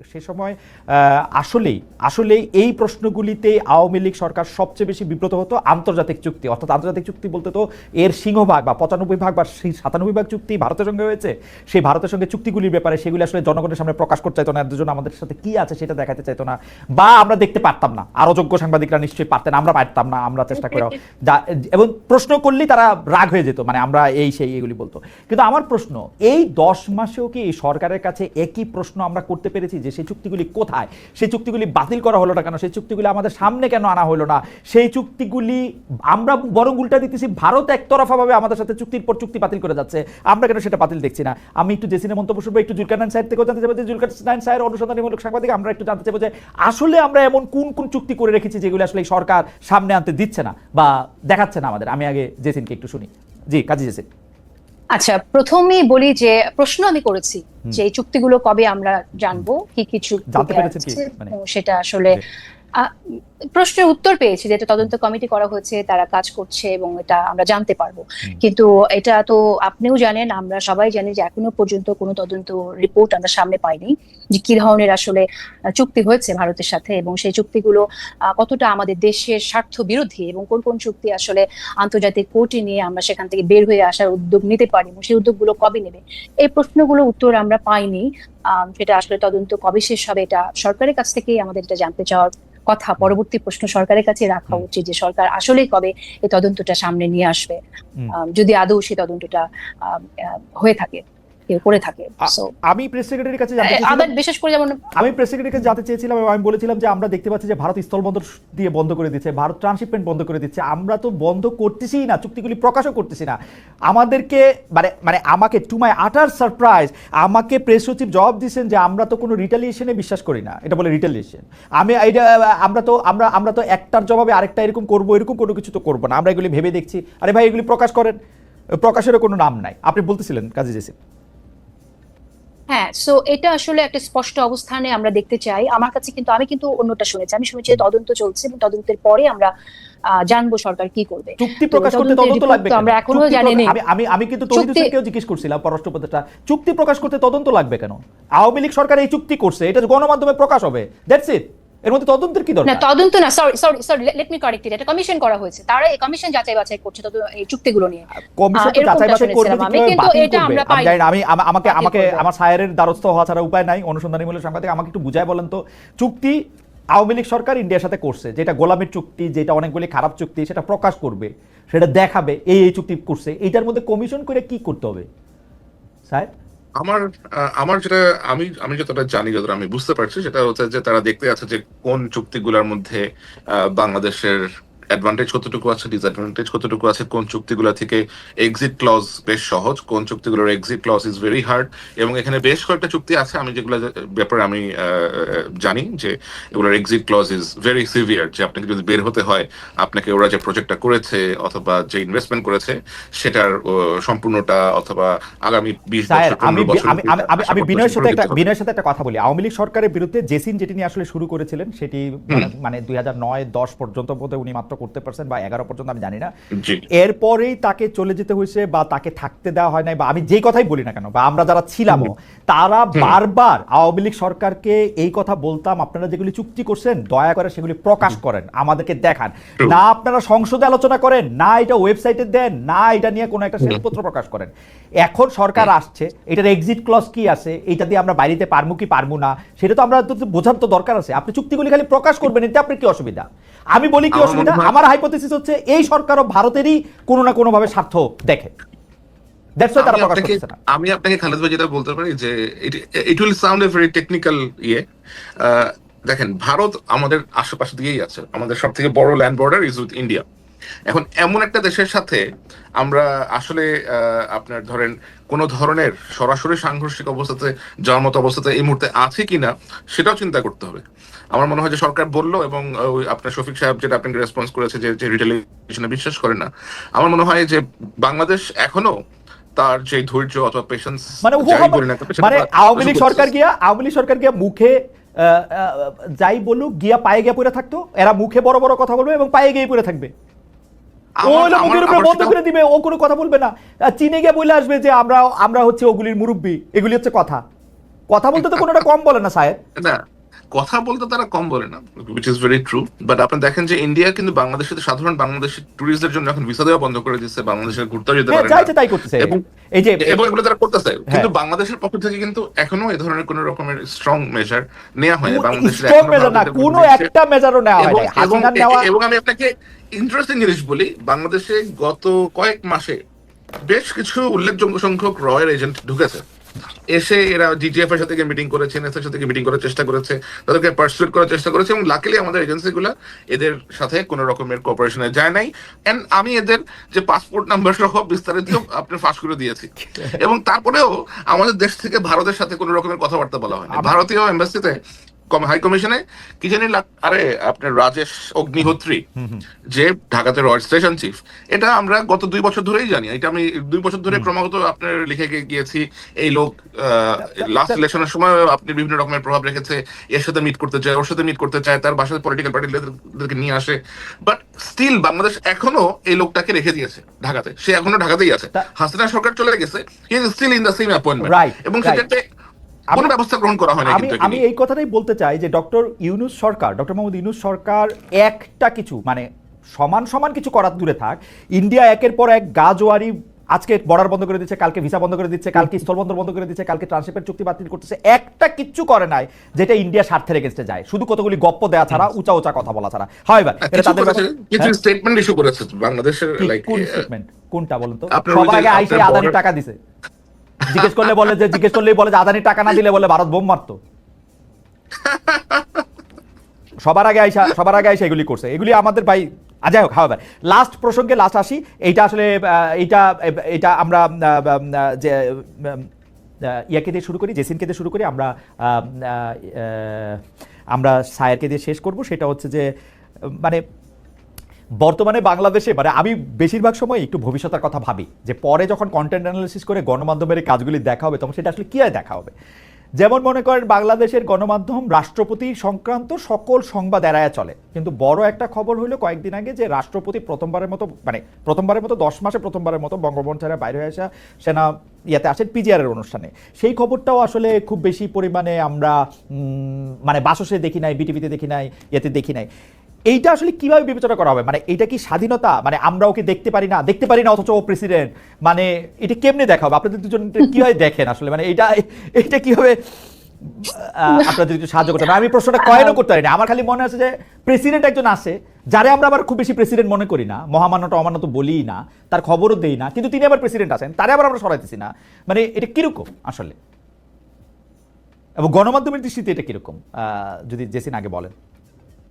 সে সময় আসলেই আসলেই এই প্রশ্নগুলিতে আওয়ামী লীগ সরকার সবচেয়ে বেশি বিব্রত হতো আন্তর্জাতিক চুক্তি। অর্থাৎ আন্তর্জাতিক চুক্তি বলতে তো এর সিংহভাগ বা পঁচানব্বই ভাগ বা সাতানব্বই ভাগ চুক্তি ভারতের সঙ্গে হয়েছে। সেই ভারতের সঙ্গে চুক্তিগুলির ব্যাপারে সেগুলি আসলে জনগণের সামনে প্রকাশ করতে চাইতো না। এর জন্য আমাদের সাথে কি আছে সেটা দেখাতে চাইতো না। বা আমরা দেখতে পারতাম না। আরও যোগ্য সাংবাদিকরা নিশ্চয়ই পারতেন। আমরা পারতাম না। আমরা চেষ্টা করেও এবং প্রশ্ন করলেই তারা রাগ হয়ে যেত। মানে আমরা এই সেই এগুলি বলতো। কিন্তু আমার প্রশ্ন, এই দশ মাসেও কি সরকারের কাছে একই প্রশ্ন আমরা করতে পেরেছি? যে সেই চুক্তিগুলি কোথায়? সেই চুক্তিগুলি বাতিল করা হলো না কেন? সেই চুক্তিগুলি আমাদের সামনে কেন আনা হলো না? সেই চুক্তিগুলি আমরা বরং উল্টা দিতেছি, ভারত একতরফাভাবে আমাদের সাথে চুক্তির পর চুক্তি বাতিল করে যাচ্ছে। আমরা কেন সেটা বাতিল দেখছি না? আমি একটু জেসিনের মন্তব্য শুনব, একটু জুলকানান সাহেব থেকেও জানতে চাইব যে জুলকানান সাহেব অনুসন্ধানীমূলক সাংবাদিক, আমরা একটু জানতে চাইব যে আসলে আমরা এমন কোন কোন চুক্তি করে রেখেছি যেগুলো আসলে সরকার সামনে আনতে দিচ্ছে না বা দেখাচ্ছে না আমাদের? আমি আগে জেসিনকে একটু শুনি। জি, কাজী জেসিন। আচ্ছা প্রথমেই বলি যে প্রশ্ন আমি করেছি যে এই চুক্তিগুলো কবে আমরা জানব কি কি চুক্তি জানতে পেরেছেন কি? আছে, মানে- সেটা আসলে আহ, প্রশ্নের উত্তর পেয়েছি যে এটা তদন্ত কমিটি করা হয়েছে তারা কাজ করছে এবং এটা আমরা জানতে পারব। কিন্তু এটা তো আপনিও জানেন আমরা সবাই জানি যে এখনও পর্যন্ত কোনো তদন্ত রিপোর্ট আমরা সামনে পাইনি যে কি ধরনের আসলে চুক্তি হয়েছে ভারতের সাথে এবং সেই চুক্তিগুলো কতটা আমাদের দেশের স্বার্থ বিরোধী এবং কোন কোন চুক্তি আসলে আন্তর্জাতিক কোর্টে নিয়ে আমরা সেখান থেকে বের হয়ে আসার উদ্যোগ নিতে পারি এবং সেই উদ্যোগগুলো কবে নেবে? এই প্রশ্নগুলো উত্তর আমরা পাইনি সেটা আসলে তদন্ত কবে শেষ হবে এটা সরকারের কাছ থেকেই আমাদের এটা জানতে চাওয়ার কথা পরবর্তী প্রশ্ন সরকারের কাছে রাখা উচিত যে সরকার আসলে কবে এই তদন্তটা সামনে নিয়ে আসবে। যদি আদৌ সেই তদন্তটা হয়ে থাকে। কেউ করে থাকে। আমি প্রেস সেক্রেটারির কাছে জানতে বিশেষ করে যেমন আমি প্রেস সেক্রেটারিকে জানতে চেয়েছিলাম এবং আমি বলেছিলাম যে আমরা দেখতে পাচ্ছি যে ভারত স্থলবন্দর দিয়ে বন্ধ করে দিচ্ছে ভারত ট্রান্সশিপমেন্ট বন্ধ করে দিচ্ছে। আমরা তো বন্ধ করতেছি না চুক্তিগুলি প্রকাশও করতেছি না। আমাদেরকে মানে মানে আমাকে টু মাই আটার সারপ্রাইজ আমাকে প্রেস সচিব জবাব দিয়েছেন যে আমরা তো কোনো রিটালিয়েশনে বিশ্বাস করি না। এটা বলে রিটালিয়েশন আমি এটা আমরা তো আমরা আমরা তো একটার জবাবে আরেকটা এরকম করব এরকম কোনো কিছু তো করব না। আমরা এগুলি ভেবে দেখছি। আরে ভাই এগুলি প্রকাশ করেন। প্রকাশেরও কোনো নাম নাই। আপনি বলতেছিলেন কাজী জেসিন হ্যাঁ সো এটা আসলে একটা স্পষ্ট অবস্থানে আমরা দেখতে চাই। আমার কাছে কিন্তু আমি কিন্তু অন্যটা শুনেছি। আমি শুনেছি তদন্ত চলছে এবং তদন্তের পরে আমরা জানব সরকার কি করবে। চুক্তি প্রকাশ করতে তদন্ত লাগবে? আমরা এখনও জানি না। আমি আমি কিন্তু তহিদ হোসেনকেও জিজ্ঞেস করছিলাম পররাষ্ট্র উপদেষ্টা চুক্তি প্রকাশ করতে তদন্ত লাগবে কেন? আওয়ামী লীগ সরকার এই চুক্তি করছে এটা গণমাধ্যমে প্রকাশ হবে। দ্যাটস ইট এর মধ্যে তদন্তের কি দরকার? না তদন্ত না sorry sorry sorry let me correct it এটা কমিশন করা হয়েছে। তারা এই কমিশন যাচাই বাছাই করছে তত এই চুক্তিগুলো নিয়ে। কমিশন তো যাচাই বাছাই করবে আমি, কিন্তু এটা আমরা না, আমি আমাকে আমাকে আমার সায়ের দ্বারস্থ হওয়া ছাড়া উপায় নাই অনুসন্ধানীমূলক সাংবাদিক আমাকে একটু বুঝায় বলেন তো। চুক্তি আওয়ামী লীগ সরকার ইন্ডিয়ার সাথে করছে যেটা গোলামের চুক্তি যেটা অনেকগুলি খারাপ চুক্তি সেটা প্রকাশ করবে সেটা দেখাবে এই এই চুক্তি করছে। এইটার মধ্যে কমিশন করে কি করতে হবে? স্যার? আমার আমার যেটা, আমি আমি যতটা জানি, যতটা আমি বুঝতে পারছি, সেটা হচ্ছে যে তারা দেখতে আছে যে কোন চুক্তিগুলোর মধ্যে বাংলাদেশের অ্যাডভান্টেজ কতটুকু আছে ডিসঅ্যাডভান্টেজ কতটুকু আছে কোন চুক্তিগুলো থেকে এক্সিট ক্লজ বেশ সহজ কোন চুক্তিগুলোর exit clause is very hard এবং এখানে বেশ কয়েকটা চুক্তি আছে আমি যেগুলো ব্যাপারে আমি জানি যে এগুলোর exit clause is very severe যে আপনাকে যদি বের হতে হয় আপনাকে ওরা যে প্রজেক্টটা করেছে অথবা যে ইনভেস্টমেন্ট করেছে সেটার সম্পূর্ণটা অথবা আগামী বিশ বছর আমি বিনয়ের সাথে একটা বিনয়ের সাথে একটা কথা বলি। আওয়ামী লীগ সরকারের বিরুদ্ধে জেসিন যেটি নিয়ে আসলে শুরু করেছিলেন সেটি মানে- মানে দুই হাজার নয় দশ পর্যন্ত বোধহয় উনি মাত্র করতে পারছেন বা এগারো পর্যন্ত আমি জানি না। এরপরেই তাকে চলে যেতে হয়েছে বা তাকে থাকতে দেওয়া হয় নাই বা আমি যেই কথাই বলি না কেন বা আমরা যারা ছিলামও তারা বারবার আওয়ামী লীগ সরকারকে এই কথা বলতাম আপনারা যেগুলি চুক্তি করছেন দয়া করে সেগুলি প্রকাশ করেন আমাদেরকে দেখান। না আপনারা সংসদে আলোচনা করেন না এটা ওয়েবসাইটে দেন না এটা নিয়ে কোনো একটা শ্বেতপত্র প্রকাশ করেন। এখন সরকার আসছে এটার এক্সিট ক্লস কি আছে এটা দিয়ে আমরা বাইরেতে পারব কি পারব না সেটা তো আমরা তো বোঝার তো দরকার আছে। আপনি চুক্তিগুলি খালি প্রকাশ করবেন এতে আপনার কি অসুবিধা? আমি বলি কি অসুবিধা? আমার হাইপোথিসিস হচ্ছে এই সরকারও ভারতেরই কোনো না কোনো ভাবে স্বার্থ দেখে। আমি আপনাকে খালেদ ভাই যেটা বলতে পারি যে it will sound a very technical ইয়ে। দেখেন ভারত আমাদের আশেপাশে দিয়েই আছে। আমাদের সব থেকে বড় land border is with India এখন এমন একটা দেশের সাথে আমরা আসলে আপনার ধরেন কোন ধরনের সরাসরি সাংঘর্ষিক অবস্থাতে যাওয়ার মতো অবস্থাতে এই মুহূর্তে আছে কিনা সেটাও চিন্তা করতে হবে। আমার মনে হয় যে সরকার বলল এবং আপনার শফিক সাহেব যেটা আপনাকে রেসপন্স করেছে যে যে বিশ্বাস করে না আমার মনে হয় যে বাংলাদেশ এখনও তার যে ধৈর্য অথবা পেশেন্স মানে মানে আওয়ামী লীগ সরকার গিয়া আওয়ামী লীগ সরকার গিয়া মুখে যাই বলুক গিয়া পায়ে গিয়া পড়ে থাকতো এরা মুখে বড় বড় কথা বলবে এবং পায়ে গিয়ে পড়ে থাকবে। ও হলো মুখের উপরে বন্ধ করে দিবে ও কোনো কথা বলবে না। চীনে গিয়ে বলে আসবে যে আমরা আমরা হচ্ছে ওগুলির মুরব্বী এগুলি হচ্ছে কথা। কথা বলতে তো কোনোটা কম বলে না সাহেব। না কথা বলতে তারা কম বলে না which is very true but আপনি দেখেন যে ইন্ডিয়া কিন্তু বাংলাদেশের সাধারণ বাংলাদেশের টুরিস্টদের জন্য এখন ভিসা দেওয়া বন্ধ করে দিচ্ছে বাংলাদেশের ঘুরতে যেতে হ্যাঁ পারে না। তাই করতেছে। এবং- এই যে এবং এগুলো তারা করতেছে। কিন্তু হ্যাঁ। বাংলাদেশের পক্ষ থেকে কিন্তু এখনও এই ধরনের কোন রকমের স্ট্রং মেজার নেওয়া হয়নি। বাংলাদেশের স্ট্রং মেজার না কোনো একটা মেজারও নেওয়া হয় এবং আমি আপনাকে ইন্টারেস্টিং জিনিস বলি বাংলাদেশে গত কয়েক মাসে বেশ কিছু উল্লেখযোগ্য সংখ্যক রয়ের এজেন্ট ঢুকেছে। এসে এরা জিটিএফ এর সাথে মিটিং করেছে এনএস এর সাথে মিটিং করার চেষ্টা করেছে তাদেরকে পার্সুয়েট করার চেষ্টা করেছে এবং লাকিলি আমাদের এজেন্সি গুলা এদের সাথে কোনো রকমের কোঅপারেশনে যায় নাই। এন্ড আমি এদের যে পাসপোর্ট নাম্বার সহ বিস্তারিত আপনার ফাঁস করে দিয়েছি। এবং তারপরেও আমাদের দেশ থেকে ভারতের সাথে কোনো রকমের কথাবার্তা বলা হয়নি। ভারতীয় এম্বাসিতে হাই কমিশনে কি জানি আরে আপনার রাজেশ অগ্নিহোত্রী যে ঢাকাতে রয়্যাল স্টেশন চিফ এটা আমরা গত দুই বছর ধরেই জানি। এটা আমি দুই বছর ধরে ক্রমাগত আপনার লিখে গিয়েছি। এই লোক লাস্ট ইলেকশনের সময় আপনি বিভিন্ন রকমের প্রভাব রেখেছে। এর সাথে মিট করতে চায় ওর সাথে মিট করতে চায় তার বাসায় পলিটিক্যাল পার্টিদেরকে নিয়ে আসে। বাট স্টিল বাংলাদেশ এখনও এই লোকটাকে রেখে দিয়েছে ঢাকাতে। সে এখনও ঢাকাতেই আছে। হাসিনা সরকার চলে গেছে he is still in the same appointment এবং সেটাতে কোনো ব্যবস্থা গ্রহণ করা হয় আমি এই কথাটাই বলতে চাই যে ডক্টর ইউনুস সরকার ডক্টর মোহাম্মদ ইউনুস সরকার একটা কিছু মানে সমান সমান কিছু করার দূরে থাক। ইন্ডিয়া একের পর এক গাজোয়ারি আজকে বর্ডার বন্ধ করে দিচ্ছে কালকে ভিসা বন্ধ করে দিচ্ছে কালকে স্থলবন্দর বন্ধ করে দিচ্ছে কালকে ট্রান্সশিপের চুক্তি বাতিল করতেছে। একটা কিচ্ছু করে নাই যেটা ইন্ডিয়া স্বার্থের এগেনস্টে যায়। শুধু কতগুলি গপ্প দেওয়া ছাড়া উঁচা উঁচা কথা বলা ছাড়া। হয় এবার এটা তাদের কিছু হ্যাঁ? স্টেটমেন্ট ইস্যু করেছে বাংলাদেশের লাইক কোন স্টেটমেন্ট কোনটা বলুন তো? সবার আগে আইসে আদানি টাকা দিছে। জিজ্ঞেস করলে বলে যে, জিজ্ঞেস করলেই বলে যে আদানি টাকা না দিলে বলে ভারত বোম মারতো। সবার আগে আইসা, সবার আগে আইসা এগুলি করছে। এগুলি আমাদের ভাই যাই হোক হাওয়ার লাস্ট প্রসঙ্গে লাস্ট আসি। এইটা আসলে এইটা এইটা আমরা যে ইয়াকে দিয়ে শুরু করি, জেসিনকে দিয়ে শুরু করি। আমরা আমরা সায়ারকে দিয়ে শেষ করব। সেটা হচ্ছে যে মানে বর্তমানে বাংলাদেশে মানে আমি বেশিরভাগ সময় একটু ভবিষ্যতের কথা ভাবি, যে পরে যখন কন্টেন্ট অ্যানালিসিস করে গণমাধ্যমের কাজগুলি দেখা হবে, তখন সেটা আসলে কী দেখা হবে? যেমন মনে করেন, বাংলাদেশের গণমাধ্যম রাষ্ট্রপতি সংক্রান্ত সকল সংবাদ এড়ায় চলে। কিন্তু বড় একটা খবর হলো কয়েকদিন আগে যে রাষ্ট্রপতি প্রথমবারের মতো মানে প্রথমবারের মতো, দশ মাসে প্রথমবারের মতো বঙ্গবন্ধু ছাড়া বাইরে হয়ে আসা সেনা ইয়াতে আসেন পিজিআর এর অনুষ্ঠানে। সেই খবরটাও আসলে খুব বেশি পরিমাণে আমরা মানে বাসসে দেখি নাই, বিটিভিতে দেখি নাই, ইয়েতে দেখি নাই। এইটা আসলে কীভাবে বিবেচনা করা হবে? মানে এটা কি স্বাধীনতা? মানে আমরা ওকে দেখতে পারি না? দেখতে পারি না অথচ ও প্রেসিডেন্ট মানে এটা কেমনে দেখা হবে? আপনাদের দুজন কীভাবে দেখেন আসলে? মানে এটা এটা কীভাবে আপনাদের একটু সাহায্য করতে আমি প্রশ্নটা কয়েনও করতে পারি না আমার খালি মনে আছে যে প্রেসিডেন্ট একজন আছে যারে আমরা আবার খুব বেশি প্রেসিডেন্ট মনে করি না। মহামান্যটা অমান্য তো বলিই না তার খবরও দেই না। কিন্তু তিনি আবার প্রেসিডেন্ট আছেন তারে আবার আমরা সরাইতেছি না। মানে এটা কীরকম আসলে? এবং গণমাধ্যমের দৃষ্টিতে এটা কীরকম? আহ, যদি জেসিন আগে বলেন।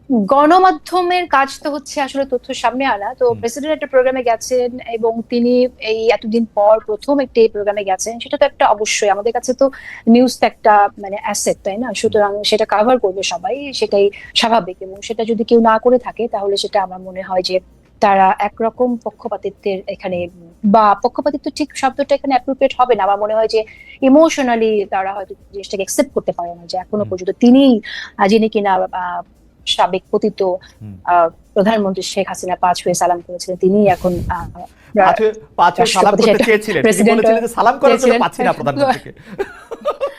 গণমাধ্যমের কাজ তো হচ্ছে আসলে তথ্য সামনে আনা। তো প্রেসিডেন্ট একটা প্রোগ্রামে গেছেন এবং তিনি এই এতদিন পর প্রথম একটি প্রোগ্রামে গেছেন। সেটা তো একটা অবশ্যই। আমাদের কাছে তো নিউজ তো একটা মানে অ্যাসেট তাই না? সুতরাং সেটা কাভার করবে সবাই সেটাই স্বাভাবিক এবং সেটা যদি কেউ না করে থাকে তাহলে সেটা আমার মনে হয় যে তারা একরকম পক্ষপাতিত্বের এখানে বা পক্ষপাতিত্ব ঠিক শব্দটা এখানে অ্যাপ্রোপ্রিয়েট হবে না। আমার মনে হয় যে ইমোশনালি তারা হয়তো জিনিসটাকে অ্যাকসেপ্ট করতে পারে না যে এখনও পর্যন্ত তিনি যিনি কিনা সাবেক পতিত আহ, প্রধানমন্ত্রী শেখ হাসিনা পাঁচ হয়ে সালাম করেছিলেন। তিনি এখন আহ, পাঁচ পাঁচ সালাম করতে চেয়েছিলেন। সালাম করার জন্য পাচ্ছি না প্রধানমন্ত্রীকে।